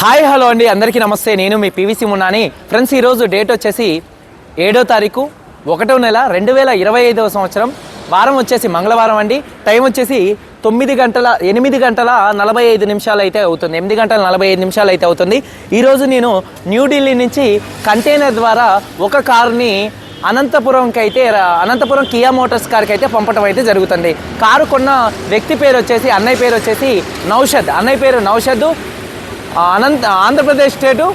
Hi hello అండి. అందరికీ నమస్తే. నేను మీ పీవీసీ మున్నాని. ఫ్రెండ్స్ ఈరోజు డేట్ వచ్చేసి ఏడో తారీఖు ఒకటో నెల రెండు వేల ఇరవై ఐదవ సంవత్సరం. వారం వచ్చేసి మంగళవారం అండి. టైం వచ్చేసి తొమ్మిది గంటల ఎనిమిది గంటల నలభై ఐదు నిమిషాలు అయితే అవుతుంది. ఎనిమిది గంటల నలభై ఐదు నిమిషాలు అయితే అవుతుంది ఈరోజు నేను న్యూఢిల్లీ నుంచి కంటైనర్ ద్వారా ఒక కారుని అనంతపురంకి అయితే అనంతపురం కియా మోటార్స్ కార్కి అయితే పంపడం అయితే జరుగుతుంది. కారు కొన్న వ్యక్తి పేరు వచ్చేసి అన్నయ్య పేరు వచ్చేసి నౌషద్. అన్నయ్య పేరు నౌషద్. అనంత ఆంధ్రప్రదేశ్ స్టేటు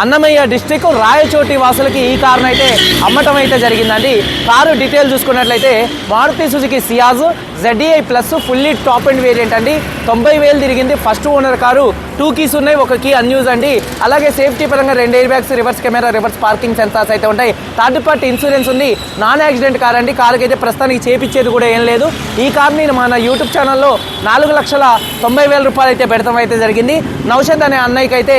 అన్నమయ్య డిస్టిక్ రాయచోటి వాసులకి ఈ కారును అయితే అమ్మటం అయితే జరిగిందండి. కారు డీటెయిల్ చూసుకున్నట్లయితే Maruti Suzuki Ciaz ZEI plus fully top end variant అండి. తొంభై వేలు తిరిగింది first owner car. Two keys ఉన్నాయి ఒక కీ అన్యూజ్ అండి. అలాగే సేఫ్టీ పరంగా రెండు air bags reverse camera reverse parking sensors అయితే ఉంటాయి. థర్డ్ పార్టీ ఇన్సూరెన్స్ ఉంది. నాన్ యాక్సిడెంట్ కార్ అండి. కారుకి అయితే ప్రస్తుతానికి చేపించేది కూడా ఏం లేదు. ఈ కార్ని మన యూట్యూబ్ ఛానల్లో నాలుగు లక్షల తొంభై వేల రూపాయలు అయితే పెడతాం అయితే జరిగింది. నౌషద్ అనే అన్నయ్యకి అయితే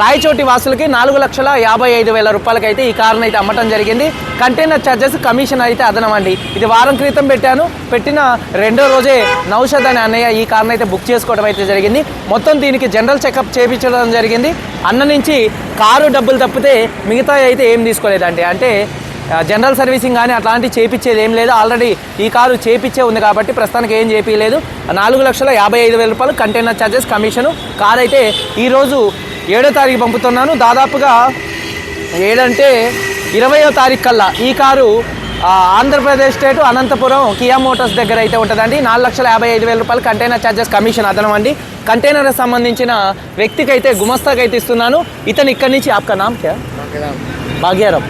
రాయచోటి వాసులకి నాలుగు లక్షల యాభై ఐదు వేల రూపాయలకి అయితే ఈ కారుని అయితే అమ్మటం జరిగింది. కంటైనర్ ఛార్జెస్ కమిషన్ అయితే అదనమండి. ఇది వారం క్రితం పెట్టాను. పెట్టిన రెండో రోజే నౌషద్ అనే అన్నయ్య ఈ కార్ని అయితే బుక్ చేసుకోవడం అయితే జరిగింది. మొత్తం దీనికి జనరల్ చెకప్ చేయించడం జరిగింది. అన్న నుంచి కారు డబ్బులు తప్పితే మిగతా అయితే ఏం తీసుకోలేదండి. అంటే జనరల్ సర్వీసింగ్ కానీ అట్లాంటివి చేపించేది ఏం లేదు. ఆల్రెడీ ఈ కారు చేపించే ఉంది కాబట్టి ప్రస్తుతానికి ఏం చేపించలేదు. నాలుగు లక్షల యాభై ఐదు వేల రూపాయలు కంటైనర్ ఛార్జెస్ కమిషను కార్ అయితే ఈరోజు ఏడో తారీఖు పంపుతున్నాను. దాదాపుగా ఏడంటే ఇరవయో తారీఖు కల్లా ఈ car Andhra Pradesh state Anantapuram Kia Motors దగ్గర అయితే ఉంటుందండి. నాలుగు లక్షల యాభై ఐదు వేల రూపాయలు కంటైనర్ ఛార్జెస్ కమిషన్ అదనం అండి. కంటైనర్ సంబంధించిన వ్యక్తికి అయితే గుమస్తాకి అయితే ఇస్తున్నాను. ఇతను ఇక్కడి నుంచి ఆప్కా నామ్ క్యా? భాగ్యారాం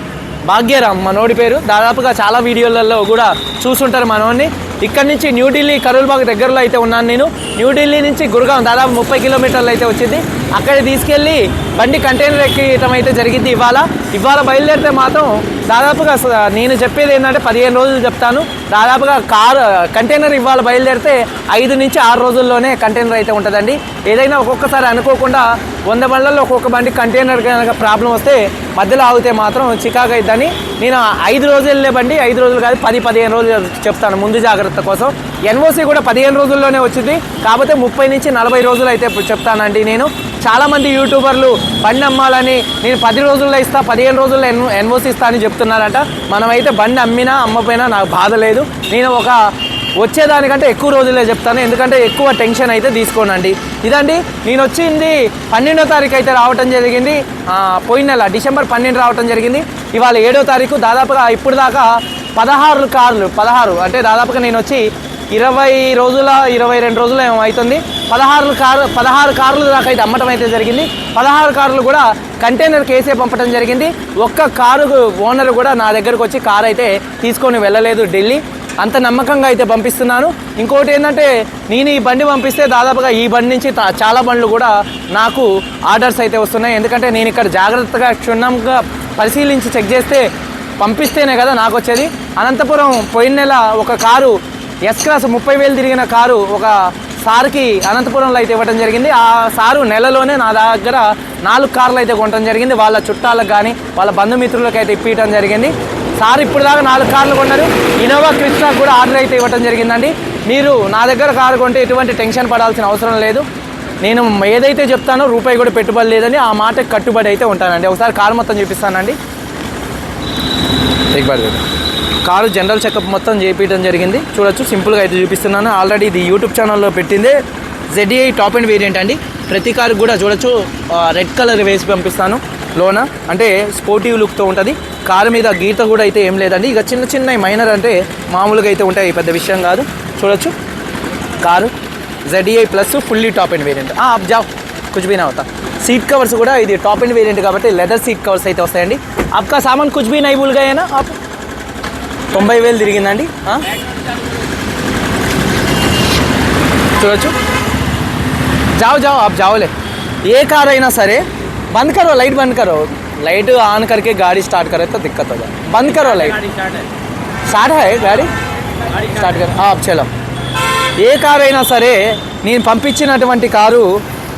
భాగ్యరామ్. మనోడి పేరు. దాదాపుగా చాలా వీడియోలలో కూడా చూసుంటారు మనోడిని. ఇక్కడ నుంచి న్యూఢిల్లీ కరూల్బాగ్ దగ్గరలో అయితే ఉన్నాను నేను. న్యూఢిల్లీ నుంచి గురుగాం దాదాపు ముప్పై కిలోమీటర్లు అయితే వచ్చింది. అక్కడ తీసుకెళ్ళి బండి కంటైనర్ ఎక్కడం అయితే జరిగింది ఇవాళ. ఇవాళ బయలుదేరితే మాత్రం దాదాపుగా స- నేను చెప్పేది ఏంటంటే పదిహేను రోజులు చెప్తాను. దాదాపుగా కారు కంటైనర్ ఇవాళ బయలుదేరితే ఐదు నుంచి ఆరు రోజుల్లోనే కంటైనర్ అయితే ఉంటుందండి. ఏదైనా ఒక్కొక్కసారి అనుకోకుండా వంద బండ్లలో ఒక్కొక్క బండి కంటైనర్ కనుక ప్రాబ్లం వస్తే మధ్యలో ఆగితే మాత్రం చికాకు అయిద్దని. నేను ఐదు రోజులు వెళ్ళే బండి ఐదు రోజులు కాదు పది పదిహేను రోజులు చెప్తాను ముందు జాగ్రత్త కోసం. ఎన్ఓసి కూడా పదిహేను రోజుల్లోనే వచ్చింది. కాకపోతే ముప్పై నుంచి నలభై రోజులు అయితే చెప్తానండి నేను. చాలామంది యూట్యూబర్లు బండి అమ్మాలని నేను పది రోజుల్లో ఇస్తా పదిహేను రోజుల్లో ఎన్ ఎన్ఓసి ఇస్తా అని చెప్తున్నారంట. మనమైతే బండి అమ్మినా అమ్మపోయినా నాకు బాధ లేదు. నేను ఒక వచ్చేదానికంటే ఎక్కువ రోజులే చెప్తాను. ఎందుకంటే ఎక్కువ టెన్షన్ అయితే తీసుకోనండి. ఇదండి నేను వచ్చింది పన్నెండో తారీఖు అయితే రావటం జరిగింది. పోయిన నెల డిసెంబర్ పన్నెండు రావటం జరిగింది. ఇవాళ ఏడో తారీఖు దాదాపుగా ఇప్పుడు దాకా పదహారు కార్లు పదహారు అంటే దాదాపుగా నేను వచ్చి ఇరవై రోజుల ఇరవై రెండు రోజులు ఏమో అవుతుంది పదహారు కారు పదహారు కార్లు దాకా అయితే అమ్మటం అయితే జరిగింది. పదహారు కార్లు కూడా కంటైనర్ కేసే పంపడం జరిగింది. ఒక్క కారు ఓనర్ కూడా నా దగ్గరకు వచ్చి కారు అయితే తీసుకొని వెళ్ళలేదు ఢిల్లీ. అంత నమ్మకంగా అయితే పంపిస్తున్నాను. ఇంకోటి ఏంటంటే నేను ఈ బండి పంపిస్తే దాదాపుగా ఈ బండి నుంచి తా- చాలా బండ్లు కూడా నాకు ఆర్డర్స్ అయితే వస్తున్నాయి. ఎందుకంటే నేను ఇక్కడ జాగ్రత్తగా క్షుణ్ణంగా పరిశీలించి చెక్ చేస్తే పంపిస్తేనే కదా నాకు వచ్చేది. అనంతపురం పోయిన నెల ఒక కారు ఎస్ క్లాస్ ముప్పై వేలు తిరిగిన కారు ఒక సార్కి అనంతపురంలో అయితే ఇవ్వడం జరిగింది. ఆ సారు నెలలోనే నా దగ్గర నాలుగు కార్లు అయితే కొనడం జరిగింది. వాళ్ళ చుట్టాలకు కానీ వాళ్ళ బంధుమిత్రులకు అయితే ఇప్పించడం జరిగింది. సార్ ఇప్పుడు దాకా నాలుగు కార్లు కొన్నారు. ఇనోవా క్రిస్టా కూడా ఆర్డర్ అయితే ఇవ్వడం జరిగిందండి. మీరు నా దగ్గర కారు కొంటే ఎటువంటి టెన్షన్ పడాల్సిన అవసరం లేదు. నేను ఏదైతే చెప్తానో రూపాయి కూడా పెట్టుబడి లేదని ఆ మాటకు కట్టుబడి అయితే ఉంటానండి. ఒకసారి కారు మొత్తం చూపిస్తానండి. దిగుబడి కారు జనరల్ చెకప్ మొత్తం చేపించడం జరిగింది. చూడొచ్చు సింపుల్గా అయితే చూపిస్తున్నాను. ఆల్రెడీ ఇది యూట్యూబ్ ఛానల్లో పెట్టింది. జెడ్ఈఐ టాప్ అండ్ వేరియంట్ అండి. ప్రతి కారు కూడా చూడొచ్చు రెడ్ కలర్ వేసి పంపిస్తాను. లోన అంటే స్పోర్టివ్ లుక్తో ఉంటుంది. కారు మీద గీత కూడా అయితే ఏం లేదండి. ఇక చిన్న చిన్న మైనర్ అంటే మామూలుగా అయితే ఉంటాయి. పెద్ద విషయం కాదు. చూడొచ్చు. Car ZEI plus fully top end variant అబ్ జాబ్ కుచ్ బీనా అవుతా. సీట్ కవర్స్ కూడా ఇది టాప్ అండ్ వేరియంట్ కాబట్టి లెదర్ సీట్ కవర్స్ అయితే వస్తాయండి. आपका సామాన్ कुछ भी नहीं भूल गए తొంభై వేలు తిరిగిందండి ఆ? చూడొచ్చు जाओ जाओ आप जाओ ले ఏ కార్ అయినా సరే बंद करो लाइट बंद करो लाइट ऑन करके गाड़ी स्टार्ट करे तो दिक्कत हो जाए बंद करो लाइट స్టార్ట్ है गाड़ी స్టార్ట్ कर आप चलो ఏ కారు అయినా సరే నేను పంపించినటువంటి కారు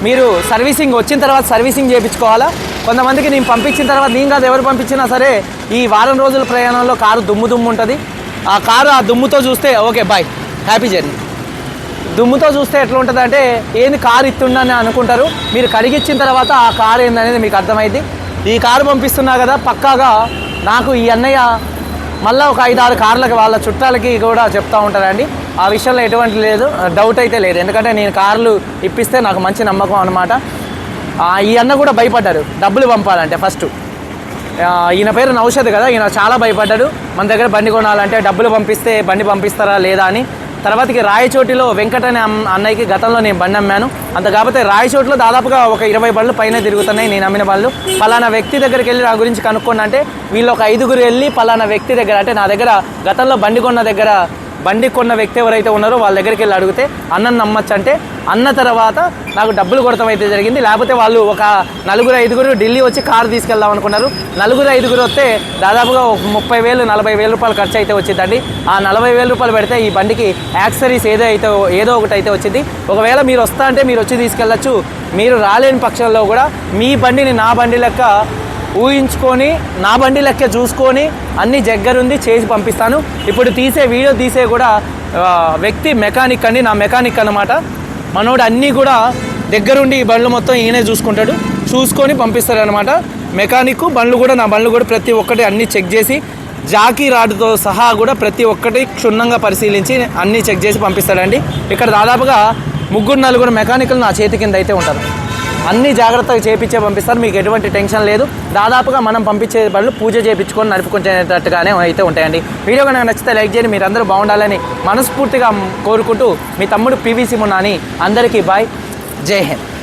మీరు సర్వీసింగ్ వచ్చిన తర్వాత సర్వీసింగ్ చేయించుకోవాలా? కొంతమందికి నేను పంపించిన తర్వాత నేను కాదు ఎవరు పంపించినా సరే ఈ వారం రోజుల ప్రయాణంలో కారు దుమ్ము దుమ్ము ఉంటుంది. ఆ కారు ఆ దుమ్ముతో చూస్తే ఓకే బాయ్ హ్యాపీ జర్నీ. దుమ్ముతో చూస్తే ఎట్లా ఉంటుంది అంటే ఏంది కారు ఇస్తుండని అనుకుంటారు. మీరు కడిగిచ్చిన తర్వాత ఆ కారు ఏందనేది మీకు అర్థమైంది. ఈ కారు పంపిస్తున్నా కదా పక్కాగా నాకు ఈ అన్నయ్య మళ్ళీ ఒక ఐదు ఆరు కార్లకి వాళ్ళ చుట్టాలకి కూడా చెప్తూ ఉంటారండి. ఆ విషయంలో ఎటువంటి లేదు డౌట్ అయితే లేదు. ఎందుకంటే నేను కార్లు ఇప్పిస్తే నాకు మంచి నమ్మకం అనమాట ఈ అన్న కూడా భయపడ్డారు డబ్బులు పంపాలంటే ఫస్ట్ ఈయన పేరు నౌషద్ కదా ఈయన చాలా భయపడ్డాడు. మన దగ్గర బండి కొనాలంటే డబ్బులు పంపిస్తే బండి పంపిస్తారా లేదా అని. తర్వాతకి రాయచోటిలో వెంకట అనే అన్నయ్యకి గతంలో నేను బండి అమ్మాను. అంత కాకపోతే రాయచోటిలో దాదాపుగా ఒక ఇరవై బండ్లు పైన తిరుగుతున్నాయి నేను అమ్మిన బండ్లు పలానా వ్యక్తి దగ్గరికి వెళ్ళి నా గురించి కనుక్కోండి అంటే వీళ్ళు ఒక ఐదుగురు వెళ్ళి పలానా వ్యక్తి దగ్గర అంటే నా దగ్గర గతంలో బండి కొన్న దగ్గర బండి కొన్న వ్యక్తి ఎవరైతే ఉన్నారో వాళ్ళ దగ్గరికి వెళ్ళి అడిగితే అన్నను నమ్మచ్చు అంటే అన్న తర్వాత నాకు డబ్బులు కొడతాం అయితే జరిగింది. లేకపోతే వాళ్ళు ఒక నలుగురు ఐదుగురు ఢిల్లీ వచ్చి కారు తీసుకెళ్దాం అనుకున్నారు. నలుగురు ఐదుగురు వస్తే దాదాపుగా ఒక ముప్పై వేలు నలభై వేల రూపాయలు ఖర్చు అయితే వచ్చిందండి. ఆ నలభై వేల రూపాయలు పెడితే ఈ బండికి యాక్సరీస్ ఏదో అయితే ఏదో ఒకటి అయితే వచ్చింది. ఒకవేళ మీరు వస్తా అంటే మీరు వచ్చి తీసుకెళ్ళచ్చు. మీరు రాలేని పక్షంలో కూడా మీ బండిని నా బండి లెక్క ఊహించుకొని నా బండి లెక్క చూసుకొని అన్ని దగ్గరుంది చేసి పంపిస్తాను. ఇప్పుడు తీసే వీడియో తీసే కూడా వ్యక్తి మెకానిక్ అండి నా మెకానిక్ అనమాట మనోడు అన్నీ కూడా దగ్గరుండి ఈ బండ్లు మొత్తం ఈయనే చూసుకుంటాడు. చూసుకొని పంపిస్తాడనమాట మెకానిక్ బండ్లు కూడా నా బండ్లు కూడా ప్రతి ఒక్కటి అన్నీ చెక్ చేసి జాకీ రాడ్తో సహా కూడా ప్రతి ఒక్కటి క్షుణ్ణంగా పరిశీలించి అన్నీ చెక్ చేసి పంపిస్తాడండి. ఇక్కడ దాదాపుగా ముగ్గురు నలుగురు మెకానికల్ నా చేతి కింద అయితే ఉంటారు. అన్ని జాగ్రత్తగా చేపించే పంపిస్తారు. మీకు ఎటువంటి టెన్షన్ లేదు. దాదాపుగా మనం పంపించే బళ్ళు పూజ చేయించుకొని నడుపుకునేటట్టుగానే అయితే ఉంటాయండి. వీడియో కనుక నచ్చితే లైక్ చేయండి. మీరందరూ బాగుండాలని మనస్ఫూర్తిగా కోరుకుంటూ మీ తమ్ముడు పీవీసీ మున్నాని అందరికీ బాయ్. జై హింద్.